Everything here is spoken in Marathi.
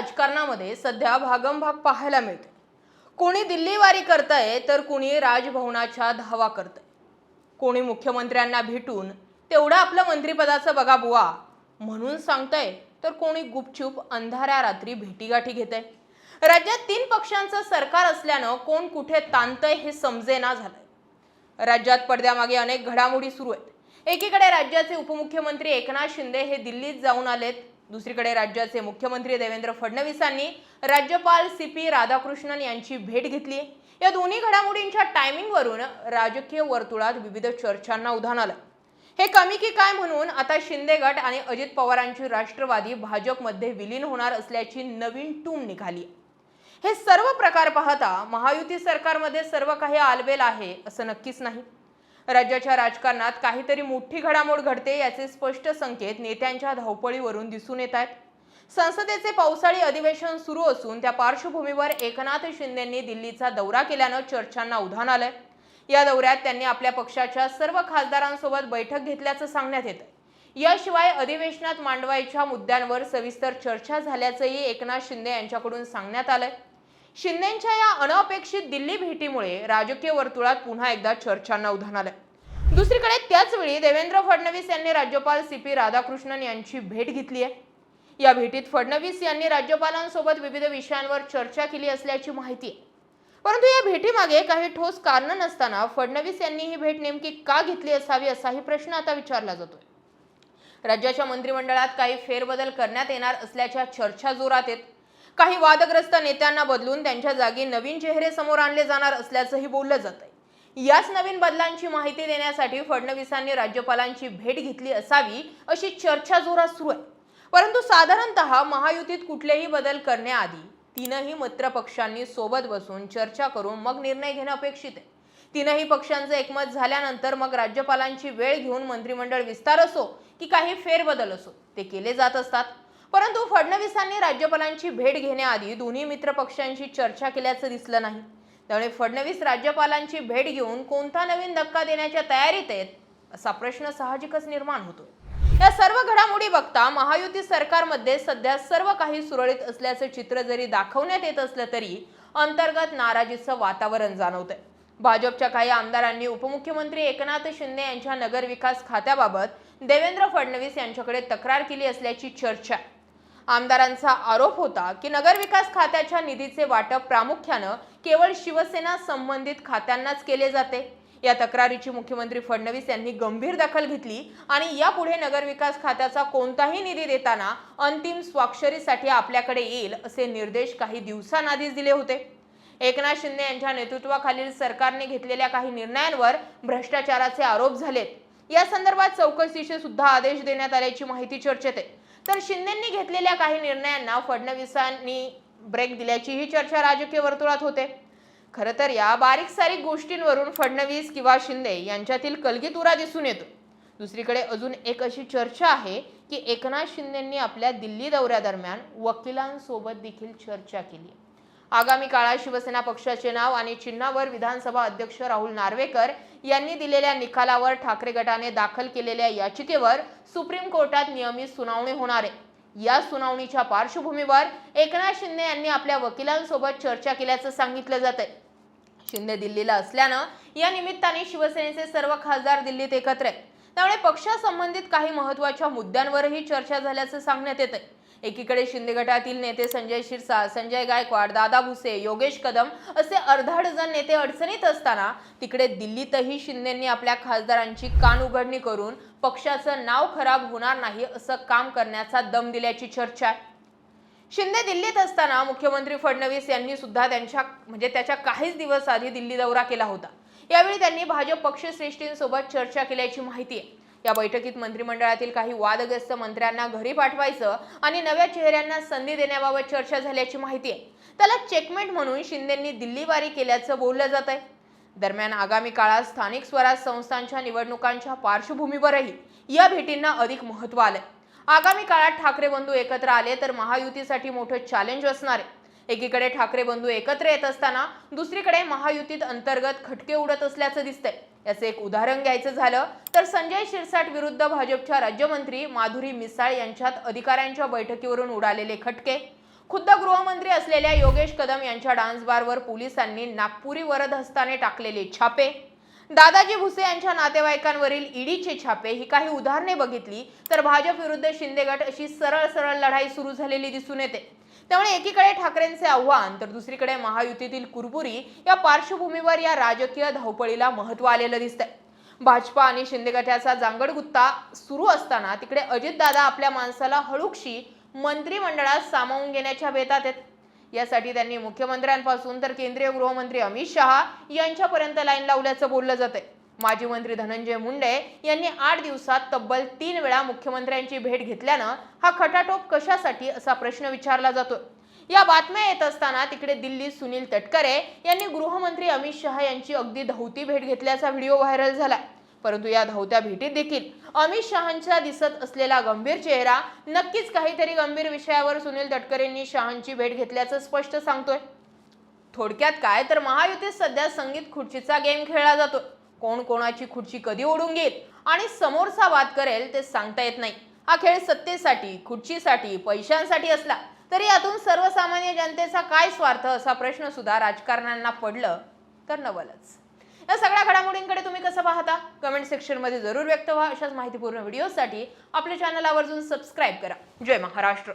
राजकारणामध्ये सध्या भागमभाग पाहायला मिळते कोणी दिल्लीवारी करतंय तर कुणी राजभवनाच्या धावा करतंय. कोणी मुख्यमंत्र्यांना भेटून तेवढं आपलं मंत्रिपदाचं बघा बुवा. म्हणून सांगतंय तर कोणी गुपचूप अंधाऱ्या रात्री भेटीगाठी घेतंय. राज्यात तीन पक्षांचं सरकार असल्यानं कोण कुठे ताणतंय हे समजेना झालंय. राज्यात पडद्यामागे अनेक घडामोडी सुरू आहेत. एकीकडे राज्याचे उपमुख्यमंत्री एकनाथ शिंदे हे दिल्लीत जाऊन आलेत दुसरीकडे राज्याचे मुख्यमंत्री देवेंद्र फडणवीसांनी राज्यपाल सी पी राधाकृष्णन यांची भेट घेतली. या दोन्ही घडामोडींच्या टायमिंगवरून राजकीय वर्तुळात विविध चर्चांना उधाण आलं. हे कमी की काय म्हणून आता शिंदे गट आणि अजित पवारांची राष्ट्रवादी भाजपमध्ये विलीन होणार असल्याची नवीन टूम निघाली. हे सर्व प्रकार पाहता महायुती सरकारमध्ये सर्व काही आलबेल आहे असं नक्कीच नाही. राज्याच्या राजकारणात काहीतरी मोठी घडामोड घडते याचे स्पष्ट संकेत नेत्यांच्या धावपळीवरून दिसून येत आहेत. संसदेचे पावसाळी अधिवेशन सुरू असून त्या पार्श्वभूमीवर एकनाथ शिंदेंनी दिल्लीचा दौरा केल्यानं चर्चांना उधाण आलंय. या दौऱ्यात त्यांनी आपल्या पक्षाच्या सर्व खासदारांसोबत बैठक घेतल्याचं सांगण्यात येतं याशिवाय अधिवेशनात मांडवायच्या मुद्द्यांवर सविस्तर चर्चा झाल्याचंही एकनाथ शिंदे यांच्याकडून सांगण्यात आलंय. शिंदेच्या या अनपेक्षित दिल्ली भेटीमुळे राजकीय वर्तुळात पुन्हा एकदा चर्चांना उधाण आलं दुसरीकडे त्याच वेळी देवेंद्र फडणवीस यांनी राज्यपाल सी पी राधाकृष्णन यांची भेट घेतली आहे या भेटीत फडणवीस यांनी राज्यपालांसोबत विविध विषयांवर चर्चा केली असल्याची माहिती आहे. परंतु या भेटीमागे काही ठोस कारण नसताना फडणवीस यांनी ही भेट नेमकी का घेतली असावी असाही प्रश्न आता विचारला जातोय. राज्याच्या मंत्रिमंडळात काही फेरबदल करण्यात येणार असल्याच्या चर्चा जोरात आहेत काही वादग्रस्त नेत्यांना बदलून त्यांच्या जागी नवीन चेहरे समोर आणले जाणार असल्याचंही बोललं जात आहे याच नवीन बदलांची माहिती देण्यासाठी फडणवीसांनी राज्यपालांची भेट घेतली असावी अशी चर्चा जोरात सुरू आहे. परंतु साधारणतः महायुतीत कुठलेही बदल करण्याआधी तीनही मित्र पक्षांनी सोबत बसून चर्चा करून मग निर्णय घेणं अपेक्षित आहे. तीनही पक्षांचं एकमत झाल्यानंतर मग राज्यपालांची वेळ घेऊन मंत्रिमंडळ विस्तार असो की काही फेरबदल असो ते केले जात असतात. परंतु फडणवीसांनी राज्यपालांची भेट घेण्याआधी दोन्ही मित्र पक्षांशी चर्चा केल्याचं दिसलं नाही. त्यामुळे फडणवीस राज्यपालांची भेट घेऊन कोणता नवीन धक्का देण्याच्या तयारीत आहेत असा प्रश्न साहजिकच निर्माण होतो या सर्व घडामोडी बघता महायुती सरकारमध्ये सध्या सर्व काही सुरळीत असल्याचं चित्र जरी दाखवण्यात येत असलं तरी अंतर्गत नाराजीचं वातावरण जाणवतंय. भाजपच्या काही आमदारांनी उपमुख्यमंत्री एकनाथ शिंदे यांच्या नगरविकास खात्याबाबत देवेंद्र फडणवीस यांच्याकडे तक्रार केली असल्याची चर्चा आहे. आमदारांचा आरोप होता की नगरविकास खात्याच्या निधीचे वाटप प्रामुख्यानं केवळ शिवसेना संबंधित खात्यांनाच केले जाते. या तक्रारीची मुख्यमंत्री फडणवीस यांनी गंभीर दखल घेतली आणि यापुढे नगरविकास खात्याचा कोणताही निधी देताना अंतिम स्वाक्षरीसाठी आपल्याकडे येईल असे निर्देश काही दिवसांआधीच दिले होते. एकनाथ शिंदे यांच्या नेतृत्वाखालील सरकारने घेतलेल्या काही निर्णयांवर भ्रष्टाचाराचे आरोप झालेत. या संदर्भात चौकशीचे सुद्धा आदेश देण्यात आल्याची माहिती चर्चेत आहे. तर शिंदेंनी घेतलेल्या काही निर्णयांना फडणवीसांनी ब्रेक दिल्याचीही चर्चा राजकीय वर्तुळात होते. खरं तर या बारीक सारीक गोष्टींवरून फडणवीस किंवा शिंदे यांच्यातील कलगीतुरा दिसून येतो. दुसरीकडे अजून एक अशी चर्चा आहे की एकनाथ शिंदेंनी आपल्या दिल्ली दौऱ्यादरम्यान वकिलांसोबत देखील चर्चा केली आगामी काळात शिवसेना पक्षाचे नाव आणि चिन्हावर विधानसभा अध्यक्ष राहुल नार्वेकर यांनी दिलेल्या निकालावर ठाकरे गटाने दाखल केलेल्या याचिकेवर सुप्रीम कोर्टात नियमित सुनावणी होणार आहे. या सुनावणीच्या पार्श्वभूमीवर एकनाथ शिंदे यांनी आपल्या वकिलांसोबत चर्चा केल्याचं सांगितलं जात आहे शिंदे दिल्लीला असल्यानं या निमित्ताने शिवसेनेचे सर्व खासदार दिल्लीत एकत्र आहेत. त्यामुळे पक्षासंबंधित काही महत्त्वाच्या मुद्द्यांवरही चर्चा झाल्याचं सांगण्यात येत आहे एकीकडे शिंदे गटातील नेते संजय शिरसाट संजय गायकवाड दादा भुसे योगेश कदम असे अर्धा डझन नेते अडचणीत असताना तिकडे दिल्लीतही शिंदेंनी आपल्या खासदारांची कान उघडणी करून पक्षाचं नाव खराब होणार नाही असं काम करण्याचा दम दिल्याची चर्चा आहे. शिंदे दिल्लीत असताना मुख्यमंत्री फडणवीस यांनी सुद्धा त्यांच्या म्हणजे त्याच्या काहीच दिवस आधी दिल्ली दौरा केला होता. यावेळी त्यांनी भाजप पक्षश्रेष्ठींसोबत चर्चा केल्याची माहिती आहे. या बैठकीत मंत्रिमंडळातील काही वादग्रस्त मंत्र्यांना घरी पाठवायचं आणि नव्या चेहऱ्यांना संधी देण्याबाबत चर्चा झाल्याची माहिती आहे. त्याला चेकमेंट म्हणून शिंदेंनी दिल्लीवारी केल्याचं बोललं जात आहे. दरम्यान आगामी काळात स्थानिक स्वराज संस्थांच्या निवडणुकांच्या पार्श्वभूमीवरही या भेटींना अधिक महत्त्व आलंय. आगामी काळात ठाकरे बंधू एकत्र आले तर महायुतीसाठी मोठं चॅलेंज असणार आहे. एकीकडे ठाकरे बंधू एकत्र येत असताना दुसरीकडे महायुतीत अंतर्गत खटके उडत असल्याचं दिसतंय. याचं एक उदाहरण घ्यायचं झालं तर संजय शिरसाट विरुद्ध भाजपच्या राज्यमंत्री माधुरी मिसाळ यांच्यात अधिकाऱ्यांच्या बैठकीवरून उडालेले खटके. खुद्द गृहमंत्री असलेल्या योगेश कदम यांच्या डान्स बारवर पोलिसांनी नागपुरी वरद हस्ताने टाकलेले छापे. दादाजी भुसे यांच्या नातेवाईकांवरील ईडीचे छापे ही काही उदाहरणे बघितली तर भाजप विरुद्ध शिंदेगट अशी सरळ सरळ लढाई सुरू झालेली दिसून येते. त्यामुळे एकीकडे ठाकरेंचे आव्हान तर दुसरीकडे महायुतीतील कुरबुरी या पार्श्वभूमीवर या राजकीय धावपळीला महत्त्व आलेलं दिसतंय. भाजपा आणि शिंदे गटाचा जांगड गुत्ता सुरू असताना तिकडे अजितदादा आपल्या माणसाला हळूकशी मंत्रिमंडळात सामावून घेण्याच्या बेतात आहेत. यासाठी त्यांनी मुख्यमंत्र्यांपासून तर केंद्रीय गृहमंत्री अमित शहा यांच्यापर्यंत लाईन लावल्याचं बोललं जातंय. माजी मंत्री धनंजय मुंडे यांनी आठ दिवसात तब्बल तीन वेळा मुख्यमंत्र्यांची भेट घेतल्यानं हा खटाटोप कशासाठी असा प्रश्न विचारला जातो? या बातम्या येत असताना तिकडे दिल्लीत सुनील तटकरे यांनी गृहमंत्री अमित शहा यांची अगदी धावती भेट घेतल्याचा व्हिडिओ व्हायरल झाला परंतु या धावत्या भेटीत देखील अमित शहांचा दिसत असलेला गंभीर चेहरा नक्कीच काहीतरी गंभीर विषयावर सुनील तटकरेंनी शहांची भेट घेतल्याचं स्पष्ट सांगतोय. थोडक्यात काय तर महायुतीत सध्या संगीत खुर्चीचा गेम खेळला जातो कोण कोणाची खुर्ची कधी ओढून घेईल? आणि समोरचा वाद करेल ते सांगता येत नाही. हा खेळ सत्तेसाठी खुर्चीसाठी पैशांसाठी असला तरी यातून सर्वसामान्य जनतेचा काय स्वार्थ असा प्रश्न सुद्धा राजकारण्यांना पडलं तर नवलच. या सगळ्या घडामोडींकडे तुम्ही कसं पाहता? कमेंट सेक्शनमध्ये जरूर व्यक्त व्हा. अशाच माहितीपूर्ण व्हिडिओसाठी आपल्या चॅनल आवर्जून सबस्क्राईब करा. जय महाराष्ट्र.